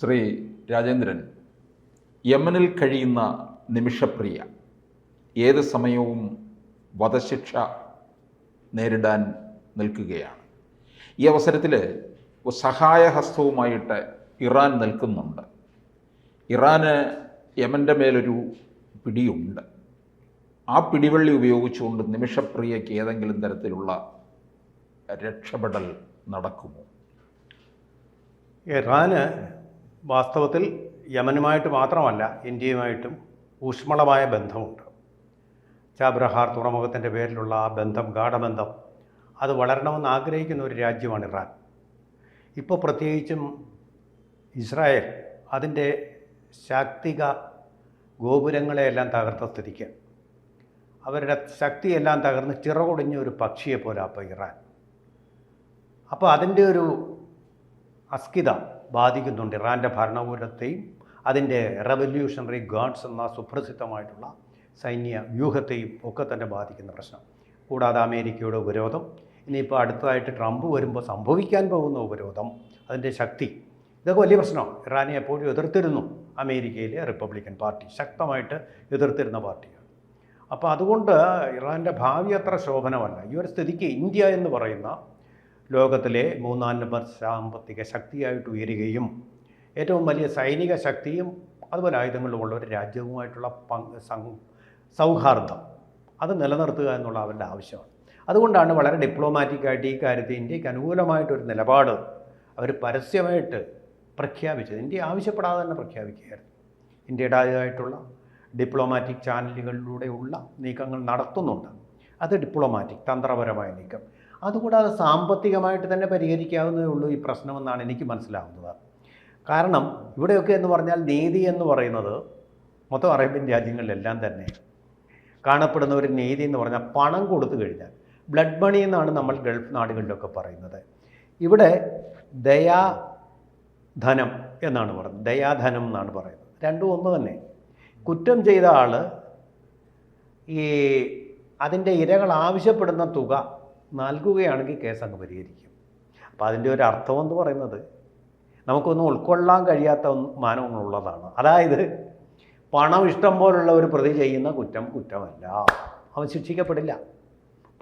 ശ്രീ രാജേന്ദ്രൻ യമനിൽ കഴിയുന്ന നിമിഷപ്രിയ ഏത് സമയവും വധശിക്ഷ നേരിടാൻ നിൽക്കുകയാണ്. ഈ അവസരത്തിൽ സഹായഹസ്തവുമായിട്ട് ഇറാൻ നിൽക്കുന്നുണ്ട്. ഇറാന് യമന്റെ മേലൊരു പിടിയുണ്ട്. ആ പിടിവള്ളി ഉപയോഗിച്ചുകൊണ്ട് നിമിഷപ്രിയയ്ക്ക് ഏതെങ്കിലും തരത്തിലുള്ള രക്ഷപ്പെടൽ നടക്കുമോ? ഇറാന് വാസ്തവത്തിൽ യമനുമായിട്ട് മാത്രമല്ല ഇന്ത്യയുമായിട്ടും ഊഷ്മളമായ ബന്ധമുണ്ട്. ചാബ്രഹാർ തുറമുഖത്തിന്റെ പേരിലുള്ള ആ ബന്ധം ഗാഠബന്ധം അത് വളരണമെന്ന് ആഗ്രഹിക്കുന്ന ഒരു രാജ്യമാണ് ഇറാൻ. ഇപ്പോൾ പ്രത്യേകിച്ചും ഇസ്രായേൽ അതിന്റെ ശാക്തിക ഗോപുരങ്ങളെയെല്ലാം തകർത്ത സ്ഥിതിക്ക്. അവരുടെ ശക്തിയെല്ലാം തകർന്ന് ചിറകൊടിഞ്ഞ ഒരു പക്ഷിയെ പോലെ അപ്പോൾ ഇറാൻ. അപ്പോൾ അതിന്റെ ഒരു അസ്കിത ബാധിക്കുന്നുണ്ട്. ഇറാന്റെ ഭരണകൂടത്തെയും അതിന്റെ റെവല്യൂഷണറി ഗാർഡ്സ് എന്ന സുപ്രസിദ്ധമായിട്ടുള്ള സൈന്യ വ്യൂഹത്തെയും ഒക്കെ തന്നെ ബാധിക്കുന്ന പ്രശ്നം. കൂടാതെ അമേരിക്കയുടെ ഉപരോധം ഇനിയിപ്പോൾ അടുത്തതായിട്ട് ട്രംപ് വരുമ്പോൾ സംഭവിക്കാൻ പോകുന്ന ഉപരോധം അതിന്റെ ശക്തി ഇതൊക്കെ വലിയ പ്രശ്നമാണ്. ഇറാനെ എപ്പോഴും എതിർത്തിരുന്നു അമേരിക്കയിലെ റിപ്പബ്ലിക്കൻ പാർട്ടി ശക്തമായിട്ട് എതിർത്തിരുന്ന പാർട്ടിയാണ്. അപ്പോൾ അതുകൊണ്ട് ഇറാന്റെ ഭാവി അത്ര ശോഭനമല്ല. ഈ ഒരു സ്ഥിതിക്ക് ഇന്ത്യ എന്ന് പറയുന്ന ലോകത്തിലെ മൂന്നാം നമ്പർ സാമ്പത്തിക ശക്തിയായിട്ട് ഉയരുകയും ഏറ്റവും വലിയ സൈനിക ശക്തിയും അതുപോലെ ആയുധങ്ങളുമുള്ള ഒരു രാജ്യവുമായിട്ടുള്ള സൗഹാർദ്ദം അത് നിലനിർത്തുക എന്നുള്ള അവരുടെ ആവശ്യമാണ്. അതുകൊണ്ടാണ് വളരെ ഡിപ്ലോമാറ്റിക്കായിട്ട് ഈ കാര്യത്തിൽ ഇന്ത്യയ്ക്ക് അനുകൂലമായിട്ടൊരു നിലപാട് അവർ പരസ്യമായിട്ട് പ്രഖ്യാപിച്ചത്. ഇന്ത്യ ആവശ്യപ്പെടാതെ തന്നെ പ്രഖ്യാപിക്കുകയായിരുന്നു. ഇന്ത്യയുടേതായിട്ടുള്ള ഡിപ്ലോമാറ്റിക് ചാനലുകളിലൂടെയുള്ള നീക്കങ്ങൾ നടത്തുന്നുണ്ട്. അത് ഡിപ്ലോമാറ്റിക് തന്ത്രപരമായ നീക്കം. അതുകൂടാതെ സാമ്പത്തികമായിട്ട് തന്നെ പരിഹരിക്കാവുന്നതേ ഉള്ളൂ ഈ പ്രശ്നമെന്നാണ് എനിക്ക് മനസ്സിലാവുന്നത്. കാരണം ഇവിടെയൊക്കെ എന്ന് പറഞ്ഞാൽ നീതി എന്ന് പറയുന്നത് മൊത്തം അറേബ്യൻ രാജ്യങ്ങളിലെല്ലാം തന്നെ കാണപ്പെടുന്ന ഒരു നീതി എന്ന് പറഞ്ഞാൽ പണം കൊടുത്തു കഴിഞ്ഞാൽ ബ്ലഡ് മണി എന്നാണ് നമ്മൾ ഗൾഫ് നാടുകളിലൊക്കെ പറയുന്നത്. ഇവിടെ ദയാധനം എന്നാണ് പറയുന്നത്. ദയാധനം എന്നാണ് പറയുന്നത്. രണ്ടും ഒന്ന് തന്നെ. കുറ്റം ചെയ്ത ആൾ ഈ അതിന്റെ ഇരകൾ ആവശ്യപ്പെടുന്ന തുക നൽകുകയാണെങ്കിൽ കേസ് അങ്ങ് പരിഹരിക്കും. അപ്പോൾ അതിന്റെ ഒരു അർത്ഥം എന്ന് പറയുന്നത് നമുക്കൊന്നും ഉൾക്കൊള്ളാൻ കഴിയാത്ത മാനങ്ങളുള്ളതാണ്. അതായത് പണം ഇഷ്ടം പോലുള്ള ഒരു പ്രതി ചെയ്യുന്ന കുറ്റം കുറ്റമല്ല. അവൻ ശിക്ഷിക്കപ്പെടില്ല.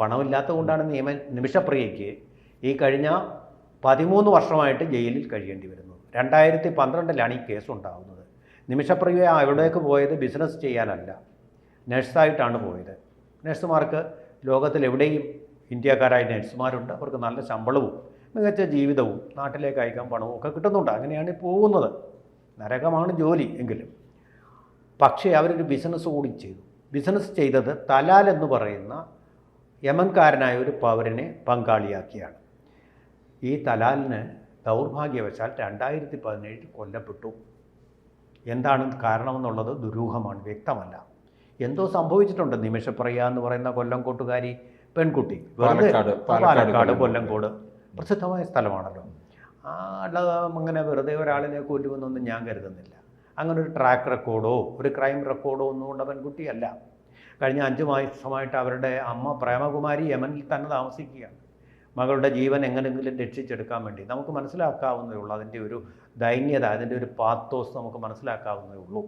പണമില്ലാത്തത് കൊണ്ടാണ് നിയമ നിമിഷപ്രിയയ്ക്ക് ഈ കഴിഞ്ഞ പതിമൂന്ന് വർഷമായിട്ട് ജയിലിൽ കഴിയേണ്ടി വരുന്നത്. രണ്ടായിരത്തി പന്ത്രണ്ടിലാണ് ഈ കേസ് ഉണ്ടാകുന്നത്. നിമിഷപ്രിയ അവിടേക്ക് പോയത് ബിസിനസ് ചെയ്യാനല്ല. നഴ്സായിട്ടാണ് പോയത്. നഴ്സുമാർക്ക് ലോകത്തിൽ എവിടെയും ഇന്ത്യക്കാരായ നഴ്സുമാരുണ്ട്. അവർക്ക് നല്ല ശമ്പളവും മികച്ച ജീവിതവും നാട്ടിലേക്ക് അയക്കാൻ പണവും ഒക്കെ കിട്ടുന്നുണ്ട്. അങ്ങനെയാണ് പോകുന്നത്. നരകമാണ് ജോലി എങ്കിലും. പക്ഷേ അവരൊരു ബിസിനസ് കൂടി ചെയ്തു. ബിസിനസ് ചെയ്തത് തലാൽ എന്ന് പറയുന്ന യമൻകാരനായ ഒരു പൗരനെ പങ്കാളിയാക്കിയാണ്. ഈ തലാലിന് ദൗർഭാഗ്യവശാൽ രണ്ടായിരത്തി പതിനേഴിൽ കൊല്ലപ്പെട്ടു. എന്താണ് കാരണമെന്നുള്ളത് ദുരൂഹമാണ്. വ്യക്തമല്ല. എന്തോ സംഭവിച്ചിട്ടുണ്ട്. നിമിഷപ്രിയ എന്ന് പറയുന്ന കൊല്ലംകോട്ടുകാരി പെൺകുട്ടി. വെറുതെ പാലക്കാട്, കൊല്ലംകോട്. പ്രസിദ്ധമായ സ്ഥലമാണല്ലോ. ആ അല്ലാതെ അങ്ങനെ വെറുതെ ഒരാളിനെ കൊല്ലുമെന്നൊന്നും ഞാൻ കരുതുന്നില്ല. അങ്ങനെ ഒരു ട്രാക്ക് റെക്കോർഡോ ഒരു ക്രൈം റെക്കോർഡോ ഒന്നും ഉള്ള പെൺകുട്ടിയല്ല. കഴിഞ്ഞ അഞ്ച് മാസമായിട്ട് അവരുടെ അമ്മ പ്രേമകുമാരി യമനിൽ തന്നെ താമസിക്കുകയാണ്. മകളുടെ ജീവൻ എങ്ങനെയെങ്കിലും രക്ഷിച്ചെടുക്കാൻ വേണ്ടി. നമുക്ക് മനസ്സിലാക്കാവുന്നതേ ഉള്ളൂ. അതിന്റെ ഒരു ദൈന്യത അതിന്റെ ഒരു പാത്തോസ് നമുക്ക് മനസ്സിലാക്കാവുന്നതേ ഉള്ളൂ.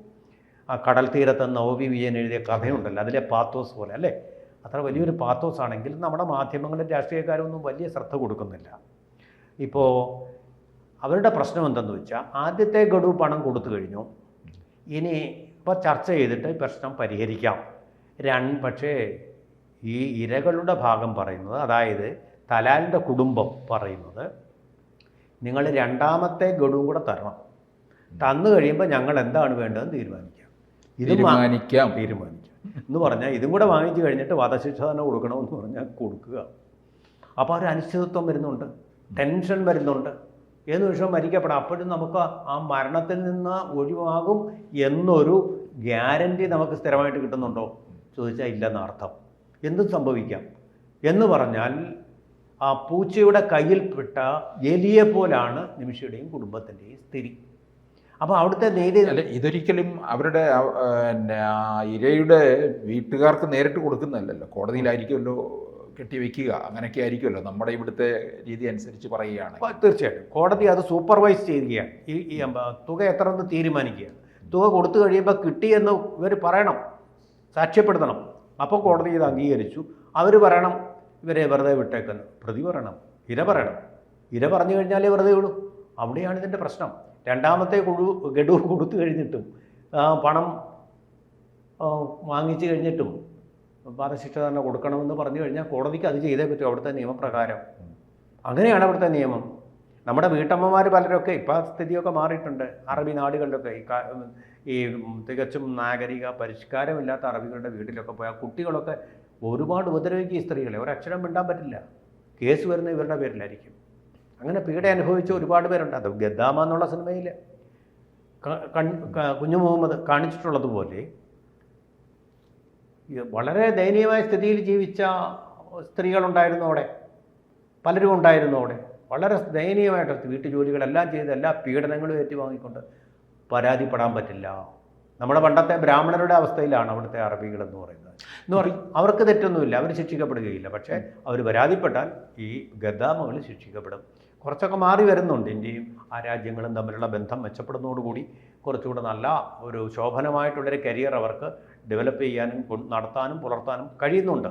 ആ കടൽ തീരത്ത് നവവി വിജയൻ എഴുതിയ കഥയുണ്ടല്ലോ. അതിലെ പാത്തോസ് പോലെ അല്ലേ? അത്ര വലിയൊരു പാത്തോസ് ആണെങ്കിൽ നമ്മുടെ മാധ്യമങ്ങളും രാഷ്ട്രീയക്കാരൊന്നും വലിയ ശ്രദ്ധ കൊടുക്കുന്നില്ല. ഇപ്പോൾ അവരുടെ പ്രശ്നം എന്തെന്ന് വെച്ചാൽ ആദ്യത്തെ ഗഡു പണം കൊടുത്തു കഴിഞ്ഞു. ഇനി ഇപ്പോൾ ചർച്ച ചെയ്തിട്ട് പ്രശ്നം പരിഹരിക്കാം. രണ്ട് പക്ഷേ ഈ ഇരകളുടെ ഭാഗം പറയുന്നത് അതായത് തലാലിന്റെ കുടുംബം പറയുന്നത് നിങ്ങൾ രണ്ടാമത്തെ ഗഡുവും കൂടെ തരണം. തന്നു കഴിയുമ്പോൾ ഞങ്ങൾ എന്താണ് വേണ്ടതെന്ന് തീരുമാനിക്കാം. ഇത് തീരുമാനിക്കാം. തീരുമാനിക്കാം. എന്ന് പറഞ്ഞാൽ ഇതും കൂടെ വാങ്ങിച്ചു കഴിഞ്ഞിട്ട് വധശിക്ഷ തന്നെ കൊടുക്കണമെന്ന് പറഞ്ഞാൽ കൊടുക്കുക. അപ്പോൾ ഒരു അനിശ്ചിതത്വം വരുന്നുണ്ട് ടെൻഷൻ വരുന്നുണ്ട്. ഏത് നിമിഷം മരിക്കപ്പെടാം. അപ്പോഴും നമുക്ക് ആ മരണത്തിൽ നിന്ന് ഒഴിവാകും എന്നൊരു ഗ്യാരണ്ടി നമുക്ക് സ്ഥിരമായിട്ട് കിട്ടുന്നുണ്ടോ? ചോദിച്ചാൽ ഇല്ലെന്ന അർത്ഥം. എന്തും സംഭവിക്കാം. എന്ന് പറഞ്ഞാൽ ആ പൂച്ചയുടെ കയ്യിൽപ്പെട്ട എലിയെ പോലാണ് നിമിഷയുടെയും കുടുംബത്തിന്റെയും സ്ഥിതി. അപ്പോൾ അവിടുത്തെ നീതി അല്ല ഇതൊരിക്കലും അവരുടെ പിന്നെ ഇരയുടെ വീട്ടുകാർക്ക് നേരിട്ട് കൊടുക്കുന്നതല്ലല്ലോ. കോടതിയിലായിരിക്കുമല്ലോ കെട്ടിവെക്കുക അങ്ങനെയൊക്കെ ആയിരിക്കുമല്ലോ നമ്മുടെ ഇവിടുത്തെ രീതി അനുസരിച്ച് പറയുകയാണ് അപ്പോൾ തീർച്ചയായിട്ടും. കോടതി അത് സൂപ്പർവൈസ് ചെയ്യുകയാണ്. ഈ ഈ തുക എത്ര എന്ന് തീരുമാനിക്കുക തുക കൊടുത്തു കഴിയുമ്പോൾ കിട്ടിയെന്ന് ഇവർ പറയണം. സാക്ഷ്യപ്പെടുത്തണം. അപ്പോൾ കോടതി ഇത് അംഗീകരിച്ചു. അവർ പറയണം ഇവരെ വെറുതെ വിട്ടേക്കുന്നു പ്രതി പറയണം. ഇര പറയണം. ഇര പറഞ്ഞു കഴിഞ്ഞാലേ വെറുതെ വിടും അവിടെയാണ് ഇതിന്റെ പ്രശ്നം. രണ്ടാമത്തെ കുഴു ഗഡു കൊടുത്തു കഴിഞ്ഞിട്ടും പണം വാങ്ങിച്ചു കഴിഞ്ഞിട്ടും വധശിക്ഷ തന്നെ കൊടുക്കണമെന്ന് പറഞ്ഞു കഴിഞ്ഞാൽ കോടതിക്ക് അത് ചെയ്തേ പറ്റും. അവിടുത്തെ നിയമപ്രകാരം. അങ്ങനെയാണ് അവിടുത്തെ നിയമം. നമ്മുടെ വീട്ടമ്മമാർ പലരൊക്കെ ഇപ്പോൾ സ്ഥിതിയൊക്കെ മാറിയിട്ടുണ്ട്. അറബി നാടുകളിലൊക്കെ ഈ ഈ തികച്ചും നാഗരിക പരിഷ്കാരമില്ലാത്ത അറബികളുടെ വീട്ടിലൊക്കെ പോയാൽ കുട്ടികളൊക്കെ ഒരുപാട് ഉപദ്രവിക്കും ഈ സ്ത്രീകളെ. ഒരക്ഷരം മിണ്ടാൻ പറ്റില്ല. കേസ് വരുന്ന ഇവരുടെ പേരിലായിരിക്കും. അങ്ങനെ പീഡ അനുഭവിച്ച ഒരുപാട് പേരുണ്ട്. അത് ഗദ്ദാമ എന്നുള്ള സിനിമയിൽ കുഞ്ഞു മുഹമ്മദ് കാണിച്ചിട്ടുള്ളതുപോലെ വളരെ ദയനീയമായ സ്ഥിതിയിൽ ജീവിച്ച സ്ത്രീകളുണ്ടായിരുന്നു അവിടെ. പലരും ഉണ്ടായിരുന്നു അവിടെ. വളരെ ദയനീയമായിട്ട് വീട്ടു ജോലികളെല്ലാം ചെയ്ത് എല്ലാ പീഡനങ്ങളും ഏറ്റുവാങ്ങിക്കൊണ്ട് പരാതിപ്പെടാൻ പറ്റില്ല. നമ്മുടെ പണ്ടത്തെ ബ്രാഹ്മണരുടെ അവസ്ഥയിലാണ് അവിടുത്തെ അറബികൾ എന്ന് പറയുന്നത്. എന്ന് പറയും അവർക്ക് തെറ്റൊന്നുമില്ല അവർ ശിക്ഷിക്കപ്പെടുകയില്ല. പക്ഷേ അവർ പരാതിപ്പെട്ടാൽ ഈ ഗദ്ദാമകൾ ശിക്ഷിക്കപ്പെടും. കുറച്ചൊക്കെ മാറി വരുന്നുണ്ട്. ഇന്ത്യയും ആ രാജ്യങ്ങളും തമ്മിലുള്ള ബന്ധം മെച്ചപ്പെടുന്നതോടുകൂടി കുറച്ചുകൂടെ നല്ല ഒരു ശോഭനമായിട്ടുള്ളൊരു കരിയർ അവർക്ക് ഡെവലപ്പ് ചെയ്യാനും നടത്താനും പുലർത്താനും കഴിയുന്നുണ്ട്.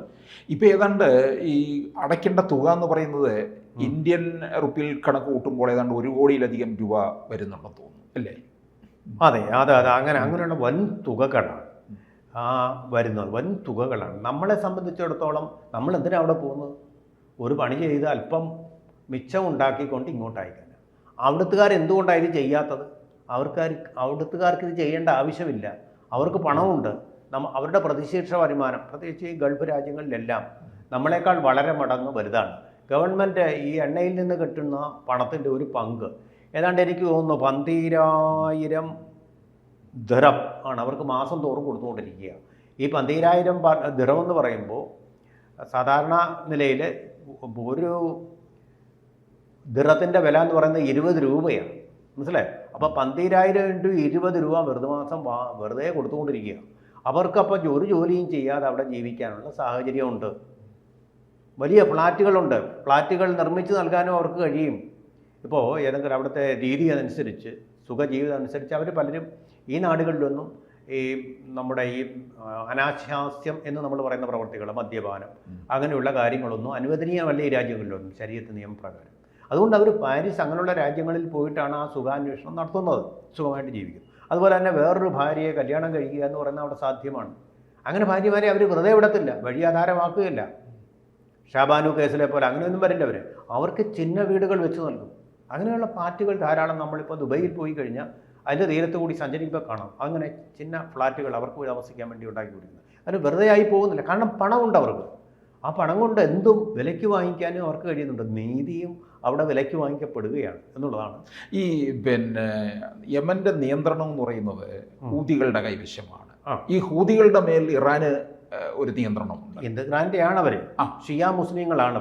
ഇപ്പോൾ ഏതാണ്ട് ഈ അടയ്ക്കേണ്ട തുക എന്ന് പറയുന്നത് ഇന്ത്യൻ റുപ്പിയിൽ കണക്ക് കൂട്ടുമ്പോൾ ഏതാണ്ട് ഒരു കോടിയിലധികം രൂപ വരുന്നുണ്ടെന്ന് തോന്നുന്നു അല്ലേ? അതെ അതെ അതെ അങ്ങനെ അങ്ങനെയുള്ള വൻ തുകകളാണ്. ആ വരുന്നത് വൻ തുകകളാണ്. നമ്മളെ സംബന്ധിച്ചിടത്തോളം നമ്മൾ എന്തിനാണ് അവിടെ പോകുന്നത്? ഒരു പണി ചെയ്ത് അല്പം മിച്ചം ഉണ്ടാക്കിക്കൊണ്ട് ഇങ്ങോട്ട് അയക്കാൻ അവിടുത്തുകാർ എന്തുകൊണ്ടാണ് ഇത് ചെയ്യാത്തത്? അവർക്കാർ അവിടുത്തുകാർക്ക് ഇത് ചെയ്യേണ്ട ആവശ്യമില്ല. അവർക്ക് പണമുണ്ട്. നമ്മ അവരുടെ പ്രതിശീർഷ വരുമാനം പ്രത്യേകിച്ച് ഈ ഗൾഫ് രാജ്യങ്ങളിലെല്ലാം നമ്മളെക്കാൾ വളരെ മടങ്ങ് വലുതാണ്. ഗവൺമെന്റ് ഈ എണ്ണയിൽ നിന്ന് കിട്ടുന്ന പണത്തിന്റെ ഒരു പങ്ക്. ഏതാണ്ട് എനിക്ക് തോന്നുന്നു പന്തീരായിരം ധരം ആണ് അവർക്ക് മാസം തോറും കൊടുത്തുകൊണ്ടിരിക്കുക. ഈ പന്തീരായിരം ധരം എന്ന് പറയുമ്പോൾ സാധാരണ നിലയിൽ ഒരു ദിറത്തിന്റെ വില എന്ന് പറയുന്നത് ഇരുപത് രൂപയാണ്. മനസ്സിലായോ? അപ്പോൾ പന്തീരായിരം ഇന്റു ഇരുപത് രൂപ വെറുതെ മാസം വാ- വെറുതെ കൊടുത്തുകൊണ്ടിരിക്കുക അവർക്കപ്പോൾ ഒരു ജോലിയും ചെയ്യാതെ അവിടെ ജീവിക്കാനുള്ള സാഹചര്യമുണ്ട്. വലിയ ഫ്ലാറ്റുകളുണ്ട്. ഫ്ലാറ്റുകൾ നിർമ്മിച്ച് നൽകാനും അവർക്ക് കഴിയും. ഇപ്പോൾ ഏതെങ്കിലും അവിടുത്തെ രീതി അനുസരിച്ച് സുഖജീവിതം അനുസരിച്ച് അവർ പലരും ഈ നാടുകളിലൊന്നും ഈ നമ്മുടെ ഈ അനാശാസ്യം എന്ന് നമ്മൾ പറയുന്ന പ്രവർത്തികൾ മദ്യപാനം അങ്ങനെയുള്ള കാര്യങ്ങളൊന്നും അനുവദനീയമല്ല ഈ രാജ്യങ്ങളിലൊന്നും ശരീരത്ത് നിയമപ്രകാരം. അതുകൊണ്ട് അവർ പാരീസ് അങ്ങനെയുള്ള രാജ്യങ്ങളിൽ പോയിട്ടാണ് ആ സുഖാന്വേഷണം നടത്തുന്നത് സുഖമായിട്ട് ജീവിക്കും അതുപോലെ തന്നെ വേറൊരു ഭാര്യയെ കല്യാണം കഴിക്കുക എന്ന് പറയുന്നത് അവിടെ സാധ്യമാണ്. അങ്ങനെ ഭാര്യമാരെ അവർ വെറുതെ വിടത്തില്ല വഴി ആധാരമാക്കുകയില്ല. ഷാബാനു കേസിലെ പോലെ അങ്ങനെയൊന്നും വരില്ല അവർ അവർക്ക് ചിഹ്ന വീടുകൾ വെച്ച് നൽകും. അങ്ങനെയുള്ള പാർട്ടികൾ ധാരാളം നമ്മളിപ്പോൾ ദുബൈയിൽ പോയി കഴിഞ്ഞാൽ അതിന്റെ തീരത്ത് കൂടി സഞ്ചരിക്കുമ്പോൾ കാണാം. അങ്ങനെ ചിന്ന ഫ്ലാറ്റുകൾ അവർക്ക് താമസിക്കാൻ വേണ്ടി ഉണ്ടാക്കി കൊടുക്കുന്നത് അതിന് വെറുതെ ആയി പോകുന്നില്ല. കാരണം പണമുണ്ട് അവർക്ക്. ആ പണം കൊണ്ട് എന്തും വിലയ്ക്ക് വാങ്ങിക്കാനും അവർക്ക് കഴിയുന്നുണ്ട്. നീതിയും അവിടെ വിലയ്ക്ക് വാങ്ങിക്കപ്പെടുകയാണ് എന്നുള്ളതാണ്. ഈ പിന്നെ യമന്റെ നിയന്ത്രണം എന്ന് പറയുന്നത് ഹൂതികളുടെ കൈവശമാണ്. ഈ ഹൂതികളുടെ മേൽ ഇറാന് ഒരു നിയന്ത്രണമുണ്ട്. എന്ത്? ഗ്രാൻഡാണ് അവർ. ഷിയ മുസ്ലിങ്ങളാണ്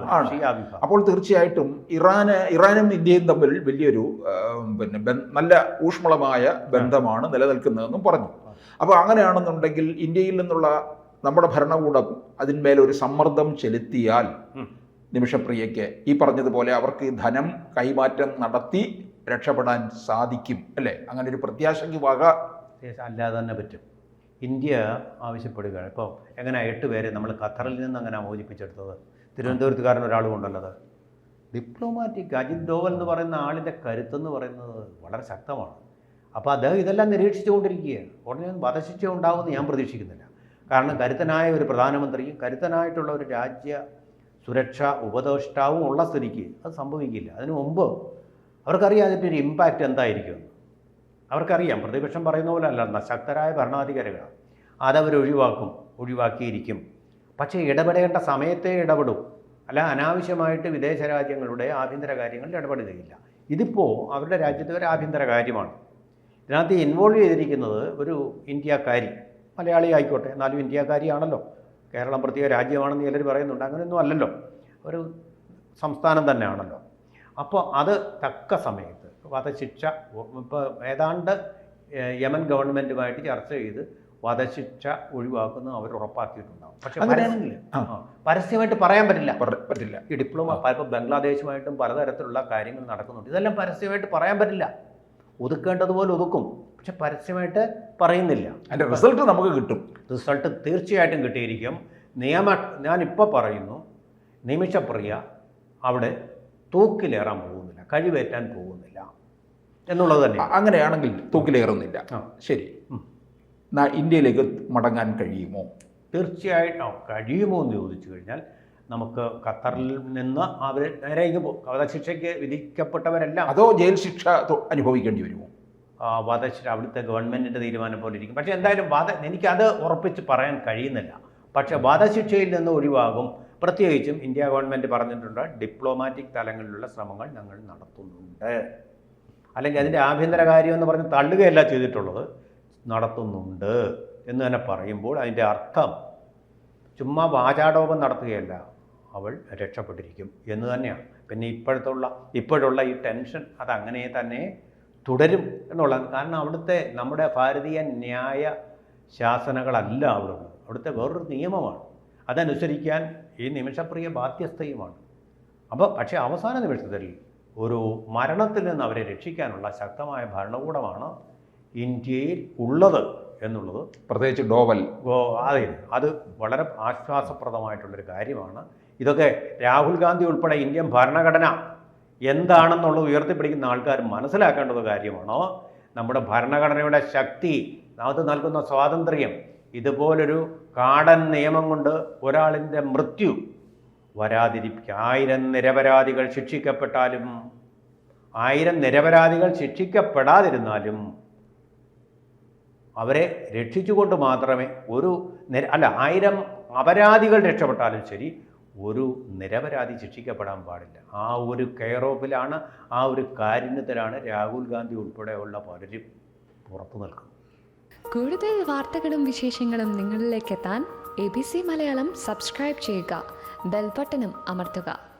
അപ്പോൾ തീർച്ചയായിട്ടും ഇറാന് ഇറാനും ഇന്ത്യയും തമ്മിൽ വലിയൊരു പിന്നെ നല്ല ഊഷ്മളമായ ബന്ധമാണ് നിലനിൽക്കുന്നതെന്നും പറഞ്ഞു. അപ്പോൾ അങ്ങനെയാണെന്നുണ്ടെങ്കിൽ ഇന്ത്യയിൽ നിന്നുള്ള നമ്മുടെ ഭരണകൂടം അതിന്മേൽ ഒരു സമ്മർദ്ദം ചെലുത്തിയാൽ. നിമിഷപ്രിയയ്ക്ക് ഈ പറഞ്ഞതുപോലെ അവർക്ക് ധനം കൈമാറ്റം നടത്തി രക്ഷപ്പെടാൻ സാധിക്കും അല്ലേ? അങ്ങനെ ഒരു പ്രത്യാശയ്ക്ക് വക. അല്ലാതെ തന്നെ പറ്റും. ഇന്ത്യ ആവശ്യപ്പെടുകയാണ് ഇപ്പോൾ എങ്ങനെ എട്ട് പേരെ നമ്മൾ ഖത്തറിൽ നിന്ന് അങ്ങനെ മോചിപ്പിച്ചെടുത്തത്? തിരുവനന്തപുരത്തുകാരൻ ഒരാൾ കൊണ്ടുള്ളത് ഡിപ്ലോമാറ്റിക് അജിത് ഡോവൽ എന്ന് പറയുന്ന ആളിന്റെ കരുത്തെന്ന് പറയുന്നത് വളരെ ശക്തമാണ്. അപ്പോൾ അദ്ദേഹം ഇതെല്ലാം നിരീക്ഷിച്ചുകൊണ്ടിരിക്കുകയാണ്. ഉടനെ ഒന്നും വധശിക്ഷ ഉണ്ടാകുമെന്ന് ഞാൻ പ്രതീക്ഷിക്കുന്നില്ല. കാരണം കരുത്തനായ ഒരു പ്രധാനമന്ത്രിയും കരുത്തനായിട്ടുള്ള ഒരു രാജ്യ സുരക്ഷ ഉപദേഷ്ടാവും ഉള്ള സ്ഥിതിക്ക് അത് സംഭവിക്കില്ല. അതിനു മുമ്പ് അവർക്കറിയാം അതിന്റെ ഒരു ഇമ്പാക്റ്റ് എന്തായിരിക്കും. അവർക്കറിയാം. പ്രതിപക്ഷം പറയുന്ന പോലെ അല്ല ശക്തരായ ഭരണാധികാരികളാണ്. അതവർ ഒഴിവാക്കും ഒഴിവാക്കിയിരിക്കും. പക്ഷേ ഇടപെടേണ്ട സമയത്തെ ഇടപെടും. അല്ല അനാവശ്യമായിട്ട് വിദേശ രാജ്യങ്ങളുടെ ആഭ്യന്തര കാര്യങ്ങളിൽ ഇടപെടുകയില്ല ഇതിപ്പോൾ അവരുടെ രാജ്യത്തെ ഒരു ആഭ്യന്തര കാര്യമാണ്. ഇതിനകത്ത് ഇൻവോൾവ് ചെയ്തിരിക്കുന്നത് ഒരു ഇന്ത്യക്കാരി. മലയാളി ആയിക്കോട്ടെ എന്നാലും ഇന്ത്യക്കാരിയാണല്ലോ. കേരളം പ്രത്യേക രാജ്യമാണെന്ന് ചിലർ പറയുന്നുണ്ട് അങ്ങനെയൊന്നും അല്ലല്ലോ. ഒരു സംസ്ഥാനം തന്നെയാണല്ലോ. അപ്പോൾ അത് തക്ക സമയത്ത് വധശിക്ഷ ഇപ്പോൾ ഏതാണ്ട് യമൻ ഗവൺമെന്റുമായിട്ട് ചർച്ച ചെയ്ത് വധശിക്ഷ ഒഴിവാക്കുന്നത് അവർ ഉറപ്പാക്കിയിട്ടുണ്ടാവും. പക്ഷെ പരസ്യമായിട്ട് പറയാൻ പറ്റില്ല. പറ്റില്ല. ഈ ഡിപ്ലോമ ഇപ്പോൾ ബംഗ്ലാദേശുമായിട്ടും പലതരത്തിലുള്ള കാര്യങ്ങൾ നടക്കുന്നുണ്ട്. ഇതെല്ലാം പരസ്യമായിട്ട് പറയാൻ പറ്റില്ല. ഒതുക്കേണ്ടതുപോലെ ഒതുക്കും. പക്ഷെ പരസ്യമായിട്ട് പറയുന്നില്ല. അതിന്റെ റിസൾട്ട് നമുക്ക് കിട്ടും. റിസൾട്ട് തീർച്ചയായിട്ടും കിട്ടിയിരിക്കും. നിയമ ഞാനിപ്പോൾ പറയുന്നു നിമിഷപ്രിയ അവിടെ തൂക്കിലേറാൻ പോകുന്നില്ല കഴിവേറ്റാൻ പോകുന്നില്ല എന്നുള്ളത് തന്നെ. അങ്ങനെയാണെങ്കിൽ തൂക്കിലേറുന്നില്ല. ആ. ശരി. ഇന്ത്യയിലേക്ക് മടങ്ങാൻ കഴിയുമോ? തീർച്ചയായിട്ടും കഴിയുമോ എന്ന് ചോദിച്ചു കഴിഞ്ഞാൽ നമുക്ക് ഖത്തറിൽ നിന്ന് അവർ നേരെ വധശിക്ഷയ്ക്ക് വിധിക്കപ്പെട്ടവരെല്ലാം അതോ ജയിൽ ശിക്ഷ അനുഭവിക്കേണ്ടി വരുമോ? വധശിക്ഷ അവിടുത്തെ ഗവൺമെന്റിന്റെ തീരുമാനം പോലെ ഇരിക്കും. പക്ഷേ എന്തായാലും വധ എനിക്കത് ഉറപ്പിച്ച് പറയാൻ കഴിയുന്നില്ല. പക്ഷേ വധശിക്ഷയിൽ നിന്ന് ഒഴിവാകും. പ്രത്യേകിച്ചും ഇന്ത്യ ഗവൺമെന്റ് പറഞ്ഞിട്ടുണ്ട് ഡിപ്ലോമാറ്റിക് തലങ്ങളിലുള്ള ശ്രമങ്ങൾ ഞങ്ങൾ നടത്തുന്നുണ്ട്. അല്ലെങ്കിൽ അതിന്റെ ആഭ്യന്തര കാര്യം എന്ന് പറഞ്ഞ് തള്ളുകയല്ല ചെയ്തിട്ടുള്ളത് നടത്തുന്നുണ്ട് എന്ന് തന്നെ പറയുമ്പോൾ അതിന്റെ അർത്ഥം ചുമ്മാ വാചാടോപം നടത്തുകയല്ല അവൾ രക്ഷപ്പെട്ടിരിക്കും എന്ന് തന്നെയാണ്. പിന്നെ ഇപ്പോഴത്തുള്ള ഇപ്പോഴുള്ള ഈ ടെൻഷൻ അതങ്ങനെ തന്നെ തുടരും എന്നുള്ളത് കാരണം അവിടുത്തെ നമ്മുടെ ഭാരതീയ ന്യായ ശാസനകളല്ല അവിടെ ഉള്ളത് അവിടുത്തെ വേറൊരു നിയമമാണ്. അതനുസരിക്കാൻ ഈ നിമിഷപ്രിയ ബാധ്യസ്ഥയുമാണ്. അപ്പോൾ പക്ഷേ അവസാന നിമിഷത്തിൽ ഒരു മരണത്തിൽ നിന്ന് അവരെ രക്ഷിക്കാനുള്ള ശക്തമായ ഭരണകൂടമാണ് ഇന്ത്യയിൽ ഉള്ളത് എന്നുള്ളത് പ്രത്യേകിച്ച് ഡോവൽ. അതെ അത് വളരെ ആശ്വാസപ്രദമായിട്ടുള്ളൊരു കാര്യമാണ്. ഇതൊക്കെ രാഹുൽ ഗാന്ധി ഉൾപ്പെടെ ഇന്ത്യൻ ഭരണഘടന എന്താണെന്നുള്ളത് ഉയർത്തിപ്പിടിക്കുന്ന ആൾക്കാർ മനസ്സിലാക്കേണ്ടത് കാര്യമാണോ? നമ്മുടെ ഭരണഘടനയുടെ ശക്തി അത് നൽകുന്ന സ്വാതന്ത്ര്യം ഇതുപോലൊരു കാടൻ നിയമം കൊണ്ട് ഒരാളിന്റെ മൃത്യു വരാതിരിക്കുക ആയിരം നിരപരാധികൾ ശിക്ഷിക്കപ്പെട്ടാലും ആയിരം നിരപരാധികൾ ശിക്ഷിക്കപ്പെടാതിരുന്നാലും അവരെ രക്ഷിച്ചുകൊണ്ട് മാത്രമേ ഒരു അല്ല ആയിരം അപരാധികൾ രക്ഷപ്പെട്ടാലും ശരി ഒരു നിരപരാധി ശിക്ഷിക്കപ്പെടാൻ പാടില്ല. ആ ഒരു കെയർ ഓഫിലാണ് ആ ഒരു കാരുണ്യത്തിലാണ് രാഹുൽ ഗാന്ധി ഉൾപ്പെടെയുള്ള പലരും പുറത്തു നിൽക്കുന്നത്. കൂടുതൽ വാർത്തകളും വിശേഷങ്ങളും നിങ്ങളിലേക്ക് എത്താൻ A B C Malayalam subscribe ചെയ്യുക ബെൽബട്ടനും അമർത്തുക.